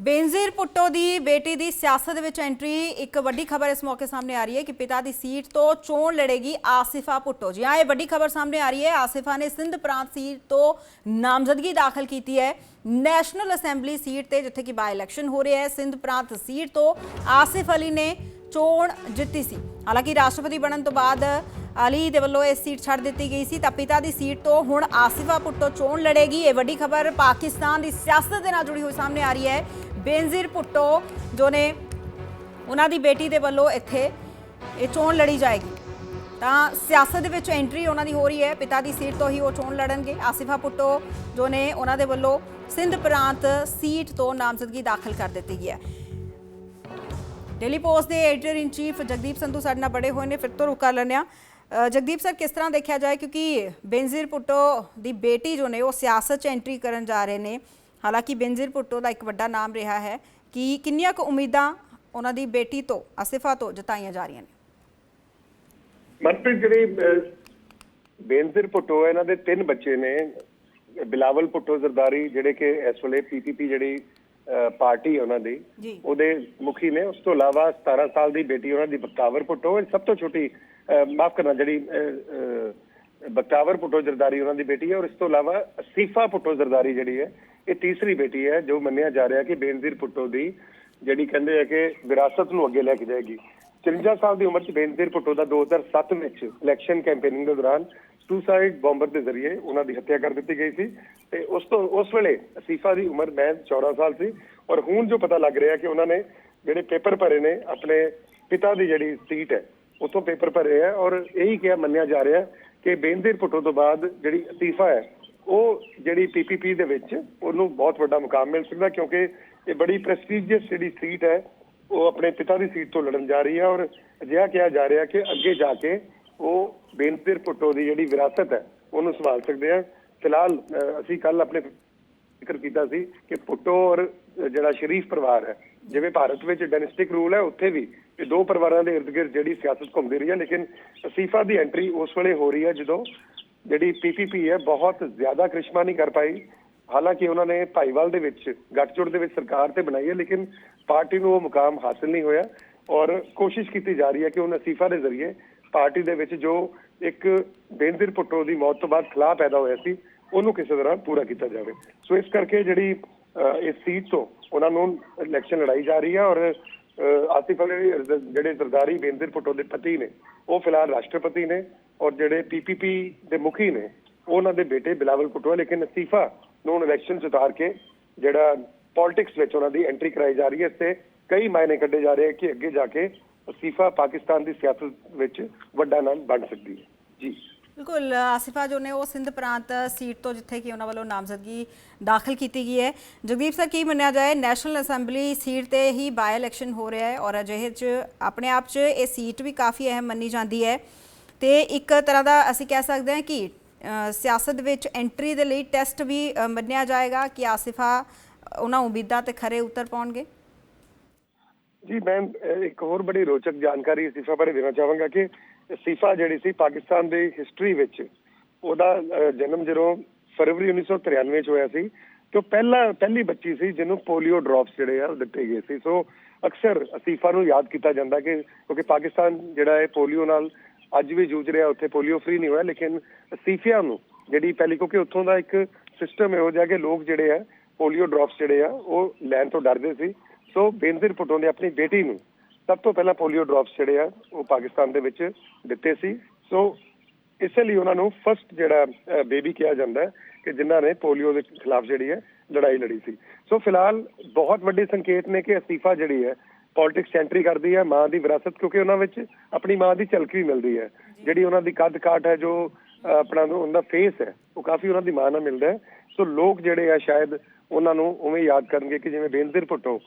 ਬੇਨਜ਼ੀਰ ਭੁੱਟੋ ਦੀ ਬੇਟੀ ਦੀ ਸਿਆਸਤ ਦੇ ਵਿੱਚ ਐਂਟਰੀ ਇੱਕ ਵੱਡੀ ਖਬਰ ਇਸ ਮੌਕੇ ਸਾਹਮਣੇ ਆ ਰਹੀ ਹੈ ਕਿ ਪਿਤਾ ਦੀ ਸੀਟ ਤੋਂ ਚੋਣ ਲੜੇਗੀ ਆਸਿਫਾ ਭੁੱਟੋ ਜੀ। ਹਾਂ, ਇਹ ਵੱਡੀ ਖਬਰ ਸਾਹਮਣੇ ਆ ਰਹੀ ਹੈ। ਆਸਿਫਾ ਨੇ ਸਿੰਧ ਪ੍ਰਾਂਤ ਸੀਟ ਤੋਂ ਨਾਮਜ਼ਦਗੀ ਦਾਖਲ ਕੀਤੀ ਹੈ। ਨੈਸ਼ਨਲ ਅਸੈਂਬਲੀ ਸੀਟ ਤੇ ਜਿੱਥੇ ਕਿ ਬਾਈ ਇਲੈਕਸ਼ਨ ਹੋ ਰਿਹਾ ਹੈ, ਸਿੰਧ ਪ੍ਰਾਂਤ ਸੀਟ ਤੋਂ ਆਸਿਫ ਅਲੀ ਨੇ ਚੋਣ ਜਿੱਤੀ ਸੀ। ਹਾਲਾਂਕਿ ਰਾਸ਼ਟਰਪਤੀ ਬਣਨ ਤੋਂ ਬਾਅਦ ਅਲੀ ਦੇ ਵੱਲੋਂ ਇਹ ਸੀਟ ਛੱਡ ਦਿੱਤੀ ਗਈ ਸੀ ਤਾਂ ਪਿਤਾ ਦੀ ਸੀਟ ਤੋਂ ਹੁਣ ਆਸਿਫਾ ਭੁੱਟੋ ਚੋਣ ਲੜੇਗੀ। ਇਹ ਵੱਡੀ ਖਬਰ ਪਾਕਿਸਤਾਨ ਦੀ ਸਿਆਸਤ ਦੇ ਨਾਲ ਜੁੜੀ ਹੋਈ ਸਾਹਮਣੇ ਆ ਰਹੀ ਹੈ। ਬੇਨਜ਼ੀਰ ਭੁੱਟੋ ਜੋ ਨੇ ਉਹਨਾਂ ਦੀ ਬੇਟੀ ਦੇ ਵੱਲੋਂ ਇੱਥੇ ਇਹ ਚੋਣ ਲੜੀ ਜਾਏਗੀ। ਤਾਂ ਸਿਆਸਤ ਦੇ ਵਿੱਚ ਐਂਟਰੀ ਉਹਨਾਂ ਦੀ ਹੋ ਰਹੀ ਹੈ। ਪਿਤਾ ਦੀ ਸੀਟ ਤੋਂ ਹੀ ਉਹ ਚੋਣ ਲੜਨਗੇ। ਆਸਿਫਾ ਭੁੱਟੋ ਜੋ ਨੇ ਉਹਨਾਂ ਦੇ ਵੱਲੋਂ ਸਿੰਧ ਪ੍ਰਾਂਤ ਸੀਟ ਤੋਂ ਨਾਮਜ਼ਦਗੀ ਦਾਖਲ ਕਰ ਦਿੱਤੀ ਗਈ ਹੈ। ਡੇਲੀ ਪੋਸਟ ਦੇ editor in chief Jagdeep Sandhu ਸਾਡੇ ਨਾਲ ਬੜੇ ਹੋਏ ਨੇ। ਫਿਰ ਤੋਂ ਰੁਕ ਕਰ ਲੈਂਦੇ ਹਾਂ। ਜਗਦੀਪ ਸਰ ਕਿਸ ਤਰ੍ਹਾਂ ਦੇਖਿਆ ਜਾਏ? ਕਿਉਂਕਿ ਬੇਨਜ਼ੀਰ ਭੁੱਟੋ ਦੀ ਬੇਟੀ ਜੋ ਨੇ ਉਹ ਸਿਆਸਤ 'ਚ ਐਂਟਰੀ ਕਰਨ ਜਾ ਰਹੇ ਨੇ। ਹਾਲਾਂਕਿ ਬੇਨਜ਼ੀਰ ਭੁੱਟੋ ਦਾ ਇੱਕ ਵੱਡਾ ਨਾਮ ਰਿਹਾ ਹੈ ਕਿ ਕਿੰਨੀਆਂ ਕੁ ਉਮੀਦਾਂ ਉਹਨਾਂ ਦੀ ਬੇਟੀ ਤੋਂ ਆਸਿਫਾ ਤੋਂ ਜਤਾਈਆਂ ਜਾ ਰਹੀਆਂ ਨੇ? ਮਨਪ੍ਰੀਤ ਜਿਹੜੀ ਬੇਨਜ਼ੀਰ ਭੁੱਟੋ ਇਹਨਾਂ ਦੇ ਤਿੰਨ ਬੱਚੇ ਨੇ। ਬਿਲਾਵਲ ਭੁੱਟੋ ਜ਼ਰਦਾਰੀ ਜਿਹੜੇ ਕਿ ਇਸ ਵੇਲੇ ਪੀਪੀਪੀ ਜਿਹੜੀ ਪਾਰਟੀ ਉਹਨਾਂ ਦੀ। ਉਹਦੇ ਮੁਖੀ ਨੇ। ਉਸ ਤੋਂ ਇਲਾਵਾ 17 ਸਾਲ ਦੀ ਬੇਟੀ ਉਹਨਾਂ ਦੀ ਬਖਤਾਵਰ ਭੁੱਟੋ। ਸਭ ਤੋਂ ਛੋਟੀ ਮਾਫ ਕਰਨਾ ਜਿਹੜੀ ਅਹ, ਅਹ, ਬਖਤਾਵਰ ਭੁੱਟੋ ਜ਼ਰਦਾਰੀ ਉਹਨਾਂ ਦੀ ਬੇਟੀ ਹੈ ਔਰ ਇਸ ਤੋਂ ਇਲਾਵਾ ਅਸੀਫਾ ਪੁੱਟੋ ਜ਼ਰਦਾਰੀ ਜਿਹੜੀ ਹੈ ਇਹ ਤੀਸਰੀ ਬੇਟੀ ਹੈ ਜੋ ਮੰਨਿਆ ਜਾ ਰਿਹਾ ਕਿ ਬੇਨਜ਼ੀਰ ਭੁੱਟੋ ਦੀ ਜਿਹੜੀ ਕਹਿੰਦੇ ਆ ਕਿ ਵਿਰਾਸਤ ਨੂੰ ਅੱਗੇ ਲੈ ਕੇ ਜਾਏਗੀ। 53 ਸਾਲ ਦੀ ਉਮਰ 'ਚ ਬੇਨਜ਼ੀਰ ਭੁੱਟੋ ਦਾ 2007 ਵਿੱਚ ਇਲੈਕਸ਼ਨ ਕੈਂਪੇਨਿੰਗ ਦੇ ਦੌਰਾਨ ਸੁਸਾਈਡ ਬੰਬਰ ਦੇ ਜ਼ਰੀਏ ਉਹਨਾਂ ਦੀ ਹੱਤਿਆ ਕਰ ਦਿੱਤੀ ਗਈ ਸੀ ਤੇ ਉਸ ਤੋਂ ਉਸ ਵੇਲੇ ਅਸੀਫਾ ਦੀ ਉਮਰ ਮੈਂ 14 ਸਾਲ ਸੀ ਔਰ ਹੁਣ ਜੋ ਪਤਾ ਲੱਗ ਰਿਹਾ ਕਿ ਉਹਨਾਂ ਨੇ ਜਿਹੜੇ ਪੇਪਰ ਭਰੇ ਨੇ ਆਪਣੇ ਪਿਤਾ ਦੀ ਜਿਹੜੀ ਸੀਟ ਹੈ ਉਤੋਂ ਪੇਪਰ ਭਰੇ ਹੈ ਔਰ ਇਹੀ ਕਿਹਾ ਮੰਨਿਆ ਜਾ ਰਿਹਾ ਕਿ ਬੇਨਜ਼ੀਰ ਭੁੱਟੋ ਤੋਂ ਬਾਅਦ ਜਿਹੜੀ ਅਸੀਫਾ ਹੈ, ਉਹ ਜਿਹੜੀ ਪੀਪੀਪੀ ਦੇ ਵਿੱਚ ਉਹਨੂੰ ਬਹੁਤ ਵੱਡਾ ਮੁਕਾਮ ਮਿਲ ਸਕਦਾ ਕਿਉਂਕਿ ਇਹ ਬੜੀ ਪ੍ਰੈਸਟੀਜੀਅਸ ਜਿਹੜੀ ਸੀਟ ਹੈ, ਉਹ ਆਪਣੇ ਪਿਤਾ ਦੀ ਸੀਟ ਤੋਂ ਲੜਨ ਜਾ ਰਹੀ ਹੈ ਔਰ ਅਜਿਹਾ ਕਿਹਾ ਜਾ ਰਿਹਾ ਕਿ ਅੱਗੇ ਜਾ ਕੇ ਉਹ ਬੇਨਤੀਰ ਭੁੱਟੋ ਦੀ ਜਿਹੜੀ ਵਿਰਾਸਤ ਹੈ, ਉਹਨੂੰ ਸੰਭਾਲ ਸਕਦੇ ਆ। ਫਿਲਹਾਲ ਅਸੀਂ ਕੱਲ ਆਪਣੇ ਜ਼ਿਕਰ ਕੀਤਾ ਸੀ ਕਿ ਭੁੱਟੋ ਔਰ ਜਿਹੜਾ ਸ਼ਰੀਫ ਪਰਿਵਾਰ ਹੈ, ਜਿਵੇਂ ਭਾਰਤ ਵਿੱਚ ਡਾਇਨੈਸਟਿਕ ਰੂਲ ਹੈ, ਉੱਥੇ ਵੀ ਇਹ ਦੋ ਪਰਿਵਾਰਾਂ ਦੇ ਇਰਦ-ਗਿਰਦ ਜਿਹੜੀ ਸਿਆਸਤ ਘੁੰਮਦੀ ਰਹੀ ਹੈ, ਲੇਕਿਨ ਅਸੀਫਾ ਦੀ ਐਂਟਰੀ ਉਸ ਵੇਲੇ ਹੋ ਰਹੀ ਹੈ ਜਦੋਂ ਜਿਹੜੀ ਪੀਪੀਪੀ ਹੈ ਬਹੁਤ ਜ਼ਿਆਦਾ ਕ੍ਰਿਸ਼ਮਾ ਨਹੀਂ ਕਰ ਪਾਈ। ਹਾਲਾਂਕਿ ਉਹਨਾਂ ਨੇ ਭਾਈਵਾਲ ਦੇ ਵਿੱਚ, ਗੱਠਜੋੜ ਦੇ ਵਿੱਚ ਸਰਕਾਰ ਤੇ ਬਣਾਈ ਹੈ, ਲੇਕਿਨ ਪਾਰਟੀ ਨੂੰ ਉਹ ਮੁਕਾਮ ਹਾਸਲ ਨਹੀਂ ਹੋਇਆ ਔਰ ਕੋਸ਼ਿਸ਼ ਕੀਤੀ ਜਾ ਰਹੀ ਹੈ ਕਿ ਉਹ ਅਸੀਫਾ ਦੇ ਜ਼ਰੀਏ ਪਾਰਟੀ ਦੇ ਵਿੱਚ ਜੋ ਇੱਕ ਬੇਨਜ਼ੀਰ ਭੁੱਟੋ ਦੀ ਮੌਤ ਤੋਂ ਬਾਅਦ ਖਲਾਅ ਪੈਦਾ ਹੋਇਆ ਸੀ, ਉਹਨੂੰ ਕਿਸੇ ਤਰ੍ਹਾਂ ਪੂਰਾ ਕੀਤਾ ਜਾਵੇ। ਸੋ ਇਸ ਕਰਕੇ ਜਿਹੜੀ ਇਸ ਸੀਟ ਤੋਂ ਉਹਨਾਂ ਨੂੰ ਇਲੈਕਸ਼ਨ ਲੜਾਈ ਜਾ ਰਹੀ ਹੈ ਔਰ ਆਸਿਫ ਅਲੀ ਜਿਹੜੇ ਸਰਦਾਰੀ ਬੇਨਜ਼ੀਰ ਭੁੱਟੋ ਦੇ ਪਤੀ ਨੇ, ਉਹ ਫਿਲਹਾਲ ਰਾਸ਼ਟਰਪਤੀ ਨੇ ਔਰ ਜਿਹੜੇ ਪੀਪੀਪੀ ਦੇ ਮੁਖੀ ਨੇ ਉਹ ਉਹਨਾਂ ਦੇ ਬੇਟੇ ਬਿਲਾਵਲ ਭੁੱਟੋ ਲੇਕਿਨ ਅਸੀਫਾ ਨੂੰ ਹੁਣ ਇਲੈਕਸ਼ਨ ਚ ਉਤਾਰ ਕੇ ਜਿਹੜਾ ਪੋਲਿਟਿਕਸ ਵਿੱਚ ਉਹਨਾਂ ਦੀ ਐਂਟਰੀ ਕਰਾਈ ਜਾ ਰਹੀ ਹੈ ਤੇ ਕਈ ਮਾਇਨੇ ਕੱਢੇ ਜਾ ਰਹੇ ਹੈ ਕਿ ਅੱਗੇ ਜਾ ਕੇ ਅਸੀਫਾ ਪਾਕਿਸਤਾਨ ਦੀ ਸਿਆਸਤ ਵਿੱਚ ਵੱਡਾ ਨਾਮ ਬਣ ਸਕਦੀ ਹੈ। ਜੀ। ਬਿਲਕੁਲ ਆਸਿਫਾ ਜੋ ਨੇ ਉਹ ਸਿੰਧ ਪ੍ਰਾਂਤ ਸੀਟ ਤੋਂ ਜਿੱਥੇ ਕਿ ਉਹਨਾਂ ਵੱਲੋਂ ਨਾਮਜ਼ਦਗੀ ਦਾਖਲ ਕੀਤੀ ਗਈ ਹੈ। ਜਗਦੀਪ ਸਰ, ਕੀ ਮੰਨਿਆ ਜਾਏ, ਨੈਸ਼ਨਲ ਅਸੈਂਬਲੀ ਸੀਟ ਤੇ ਹੀ ਬਾਈ ਇਲੈਕਸ਼ਨ ਹੋ ਰਿਹਾ ਹੈ ਔਰ ਅਜਿਹੇ ਚ ਆਪਣੇ ਆਪ ਚ ਇਹ ਸੀਟ ਵੀ ਕਾਫੀ ਅਹਿਮ ਮੰਨੀ ਜਾਂਦੀ ਹੈ। ਤੇ ਇੱਕ ਤਰ੍ਹਾਂ ਦਾ ਅਸੀਂ ਕਹਿ ਸਕਦੇ ਹਾਂ ਕਿ ਸਿਆਸਤ ਵਿੱਚ ਐਂਟਰੀ ਦੇ ਲਈ ਟੈਸਟ ਵੀ ਮੰਨਿਆ ਜਾਏਗਾ ਕਿ ਆਸਿਫਾ ਉਹਨਾਂ ਉਮੀਦਾਂ ਤੇ ਖਰੇ ਉਤਰ ਪਾਉਣਗੇ? ਜੀ, ਮੈਂ ਇੱਕ ਹੋਰ ਬੜੀ ਰੋਚਕ ਜਾਣਕਾਰੀ ਅਸੀਫਾ ਬਾਰੇ ਦੇਣਾ ਚਾਹਾਂਗਾ ਕਿ ਅਸੀਫਾ ਜਿਹੜੀ ਸੀ ਪਾਕਿਸਤਾਨ ਦੀ ਹਿਸਟਰੀ ਵਿੱਚ ਉਹਦਾ ਜਨਮ ਜਦੋਂ ਫਰਵਰੀ 1993 ਚ ਹੋਇਆ ਸੀ, ਤੇ ਉਹ ਪਹਿਲਾ, ਪਹਿਲੀ ਬੱਚੀ ਸੀ ਜਿਹਨੂੰ ਪੋਲੀਓ ਡ੍ਰੌਪਸ ਜਿਹੜੇ ਆ ਉਹ ਦਿੱਤੇ ਗਏ ਸੀ। ਸੋ ਅਕਸਰ ਅਸੀਫਾ ਨੂੰ ਯਾਦ ਕੀਤਾ ਜਾਂਦਾ ਕਿ ਕਿਉਂਕਿ ਪਾਕਿਸਤਾਨ ਜਿਹੜਾ ਹੈ ਪੋਲੀਓ ਨਾਲ ਅੱਜ ਵੀ ਜੂਝ ਰਿਹਾ, ਉੱਥੇ ਪੋਲੀਓ ਫ੍ਰੀ ਨਹੀਂ ਹੋਇਆ, ਲੇਕਿਨ ਅਸੀਫਿਆਂ ਨੂੰ ਜਿਹੜੀ ਪਹਿਲੀ, ਕਿਉਂਕਿ ਉੱਥੋਂ ਦਾ ਇੱਕ ਸਿਸਟਮ ਇਹੋ ਜਿਹਾ ਕਿ ਲੋਕ ਜਿਹੜੇ ਆ, ਪੋਲੀਓ ਡ੍ਰੌਪਸ ਜਿਹੜੇ ਆ, ਉਹ ਲੈਣ ਤੋਂ ਡਰਦੇ ਸੀ। ਸੋ ਬੇਨਜ਼ੀਰ ਭੁੱਟੋ ਨੇ ਆਪਣੀ ਬੇਟੀ ਨੂੰ ਸਭ ਤੋਂ ਪਹਿਲਾਂ ਪੋਲੀਓ ਡ੍ਰੌਪਸ ਜਿਹੜੇ ਆ ਉਹ ਪਾਕਿਸਤਾਨ ਦੇ ਵਿੱਚ ਦਿੱਤੇ ਸੀ। ਸੋ ਇਸੇ ਲਈ ਉਹਨਾਂ ਨੂੰ ਫਸਟ ਜਿਹੜਾ ਬੇਬੀ ਕਿਹਾ ਜਾਂਦਾ ਹੈ ਕਿ ਜਿਨ੍ਹਾਂ ਨੇ ਪੋਲੀਓ ਦੇ ਖਿਲਾਫ ਜਿਹੜੀ ਹੈ ਲੜਾਈ ਲੜੀ ਸੀ। ਸੋ ਫਿਲਹਾਲ ਬਹੁਤ ਵੱਡੇ ਸੰਕੇਤ ਨੇ ਕਿ ਅਸੀਫਾ ਜਿਹੜੀ ਹੈ ਪੋਲਿਟਿਕਸ ਐਂਟਰੀ ਕਰਦੀ ਹੈ ਮਾਂ ਦੀ ਵਿਰਾਸਤ ਕਿਉਂਕਿ ਉਹਨਾਂ ਵਿੱਚ ਆਪਣੀ ਮਾਂ ਦੀ ਝਲਕ ਵੀ ਮਿਲਦੀ ਹੈ। ਜਿਹੜੀ ਉਹਨਾਂ ਦੀ ਕੱਦ ਕਾਠ ਹੈ ਜੋ ਆਪਣਾ ਉਹਨਾਂ ਦਾ ਫੇਸ ਹੈ ਉਹ ਕਾਫੀ ਉਹਨਾਂ ਦੀ ਮਾਂ ਨਾਲ ਮਿਲਦਾ ਹੈ। ਸੋ ਲੋਕ ਜਿਹੜੇ ਆ ਸ਼ਾਇਦ ਉਹਨਾਂ ਨੂੰ ਉਵੇਂ ਯਾਦ ਕਰਨਗੇ ਕਿ ਜਿਵੇਂ ਬੇਨਜ਼ੀਰ ਭੁੱਟੋ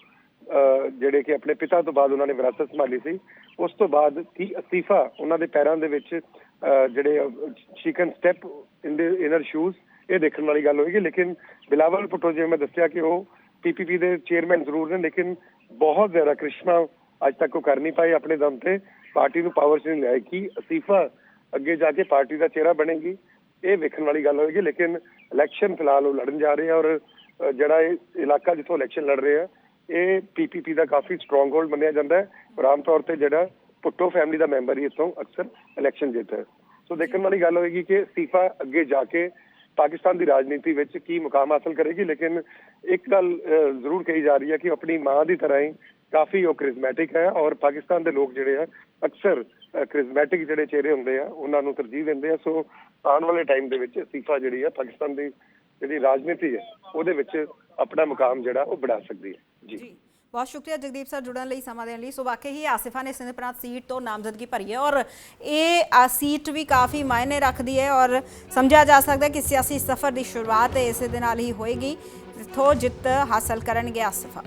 ਜਿਹੜੇ ਕਿ ਆਪਣੇ ਪਿਤਾ ਤੋਂ ਬਾਅਦ ਉਹਨਾਂ ਨੇ ਵਿਰਾਸਤ ਸੰਭਾਲੀ ਸੀ ਉਸ ਤੋਂ ਬਾਅਦ ਕੀ ਅਸਤੀਫਾ ਉਹਨਾਂ ਦੇ ਪੈਰਾਂ ਦੇ ਵਿੱਚ ਅਹ, ਜਿਹੜੇ ਸ਼ੀਕਨ ਸਟੈਪ ਇਨ ਦੇ ਇਨਰ ਸ਼ੂਜ਼ ਇਹ ਦੇਖਣ ਵਾਲੀ ਗੱਲ ਹੋਏਗੀ। ਲੇਕਿਨ ਬਿਲਾਵਲ ਭੁੱਟੋ ਜਿਵੇਂ ਮੈਂ ਦੱਸਿਆ ਕਿ ਉਹ ਪੀਪੀਪੀ ਦੇ ਚੇਅਰਮੈਨ ਜ਼ਰੂਰ ਨੇ ਲੇਕਿਨ ਬਹੁਤ ਜ਼ਿਆਦਾ ਕ੍ਰਿਸ਼ਮਾ ਅੱਜ ਤੱਕ ਉਹ ਕਰ ਨਹੀਂ ਪਾਏ ਆਪਣੇ ਦਮ ਤੇ। ਪਾਰਟੀ ਨੂੰ ਪਾਵਰ 'ਚ ਨਹੀਂ ਲਿਆਏ ਕਿ ਅਸਤੀਫਾ ਅੱਗੇ ਜਾ ਕੇ ਪਾਰਟੀ ਦਾ ਚਿਹਰਾ ਬਣੇਗੀ ਇਹ ਵੇਖਣ ਵਾਲੀ ਗੱਲ ਹੋਏਗੀ। ਲੇਕਿਨ ਇਲੈਕਸ਼ਨ ਫਿਲਹਾਲ ਉਹ ਲੜਨ ਜਾ ਰਹੇ ਆ ਔਰ ਜਿਹੜਾ ਇਹ ਇਲਾਕਾ ਜਿੱਥੋਂ ਇਲੈਕਸ਼ਨ ਲੜ ਰਹੇ ਆ ਇਹ ਪੀਪੀਪੀ ਦਾ ਕਾਫੀ ਸਟਰੋਂਗ ਹੋਲਡ ਮੰਨਿਆ ਜਾਂਦਾ ਹੈ। ਔਰ ਆਮ ਤੌਰ ਤੇ ਜਿਹੜਾ ਪੁੱਟੋ ਫੈਮਿਲੀ ਦਾ ਮੈਂਬਰ ਹੀ ਇੱਥੋਂ ਅਕਸਰ ਇਲੈਕਸ਼ਨ ਜਿੱਤਦਾ ਹੈ। ਸੋ ਦੇਖਣ ਵਾਲੀ ਗੱਲ ਹੋਏਗੀ ਕਿ ਅਸਤੀਫਾ ਅੱਗੇ ਜਾ ਕੇ ਪਾਕਿਸਤਾਨ ਦੀ ਰਾਜਨੀਤੀ ਵਿੱਚ ਕੀ ਮੁਕਾਮ ਹਾਸਲ ਕਰੇਗੀ। ਲੇਕਿਨ ਇੱਕ ਗੱਲ ਜ਼ਰੂਰ ਕਹੀ ਜਾ ਰਹੀ ਹੈ ਕਿ ਆਪਣੀ ਮਾਂ ਦੀ ਤਰ੍ਹਾਂ ਹੀ ਕਾਫੀ ਉਹ ਕ੍ਰਿਜ਼ਮੈਟਿਕ ਹੈ ਔਰ ਪਾਕਿਸਤਾਨ ਦੇ ਲੋਕ ਜਿਹੜੇ ਆ, ਅਕਸਰ ਕ੍ਰਿਜ਼ਮੈਟਿਕ ਜਿਹੜੇ ਚਿਹਰੇ ਹੁੰਦੇ ਆ, ਉਹਨਾਂ ਨੂੰ ਤਰਜੀਹ ਦਿੰਦੇ ਆ। ਸੋ ਆਉਣ ਵਾਲੇ ਟਾਈਮ ਦੇ ਵਿੱਚ ਅਸਤੀਫਾ ਜਿਹੜੀ ਆ, ਪਾਕਿਸਤਾਨ ਦੀ ਜਿਹੜੀ ਰਾਜਨੀਤੀ ਹੈ, ਉਹਦੇ ਵਿੱਚ ਆਪਣਾ ਮੁਕਾਮ ਜਿਹੜਾ ਉਹ ਬਣਾ ਸਕਦੀ ਹੈ। ਜੀ। ਬਹੁਤ ਸ਼ੁਕਰੀਆ ਜਗਦੀਪ ਸਰ ਜੁੜਨ ਲਈ, ਸਮਾਂ ਦੇਣ ਲਈ। ਸੋ ਵਾਕਈ ਹੀ ਆਸਿਫਾ ਨੇ ਸਿੰਧ ਪ੍ਰਾਂਤ ਸੀਟ ਤੋਂ ਨਾਮਜ਼ਦਗੀ ਭਰੀ ਹੈ ਔਰ ਇਹ ਸੀਟ ਵੀ ਕਾਫੀ ਮਾਇਨੇ ਰੱਖਦੀ ਹੈ ਔਰ ਸਮਝਿਆ ਜਾ ਸਕਦਾ ਕਿ ਸਿਆਸੀ ਸਫ਼ਰ ਦੀ ਸ਼ੁਰੂਆਤ ਇਸੇ ਦੇ ਨਾਲ ਹੀ ਹੋਏਗੀ। ਜਿੱਥੋਂ ਜਿੱਤ ਹਾਸਲ ਕਰਨਗੇ ਆਸਿਫਾ।